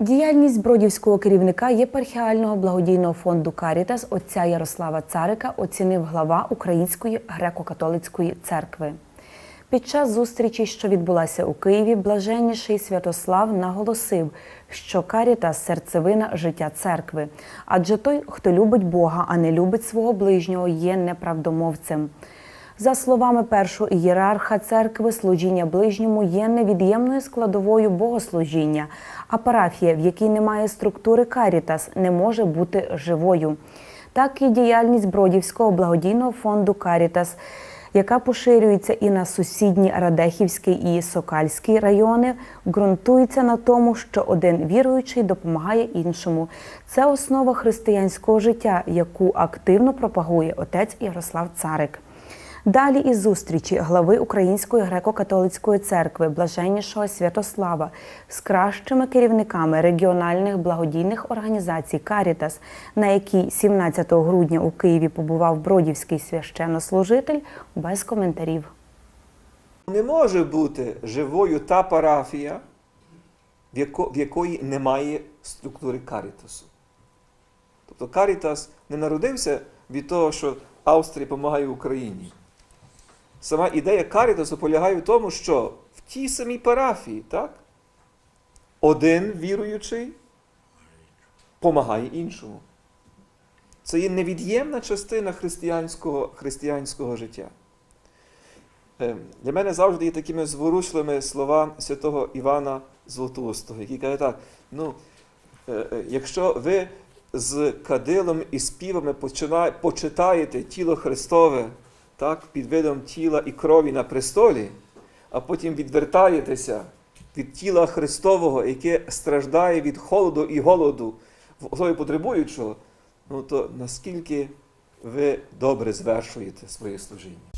Діяльність бродівського керівника єпархіального благодійного фонду Карітас отця Ярослава Царика оцінив глава Української греко-католицької церкви. Під час зустрічі, що відбулася у Києві, блаженніший Святослав наголосив, що Карітас серцевина життя церкви. Адже той, хто любить Бога, а не любить свого ближнього, є неправдомовцем. За словами першого ієрарха церкви, служіння ближньому є невід'ємною складовою богослужіння, а парафія, в якій немає структури Карітас, не може бути живою. Так і діяльність Бродівського благодійного фонду Карітас, яка поширюється і на сусідні Радехівський і Сокальський райони, ґрунтується на тому, що один віруючий допомагає іншому. Це основа християнського життя, яку активно пропагує отець Ярослав Царик. Далі із зустрічі глави Української греко-католицької церкви блаженнішого Святослава з кращими керівниками регіональних благодійних організацій Карітас, на якій 17 грудня у Києві побував бродівський священнослужитель, без коментарів. Не може бути живою та парафія, в якої немає структури карітасу. Тобто карітас не народився від того, що Австрія допомагає Україні. Сама ідея карітасу полягає в тому, що в тій самій парафії, так? Один віруючий допомагає іншому. Це є невід'ємна частина християнського, християнського життя. Е, Для мене завжди є такими зворушливими слова святого Івана Златоустого, який каже так: ну, е, е, якщо ви з кадилом і співами почитаєте тіло Христове так, під видом тіла і крові на престолі, а потім відвертаєтеся від тіла Христового, яке страждає від холоду і голоду в потребуючого, ну то наскільки ви добре звершуєте своє служіння.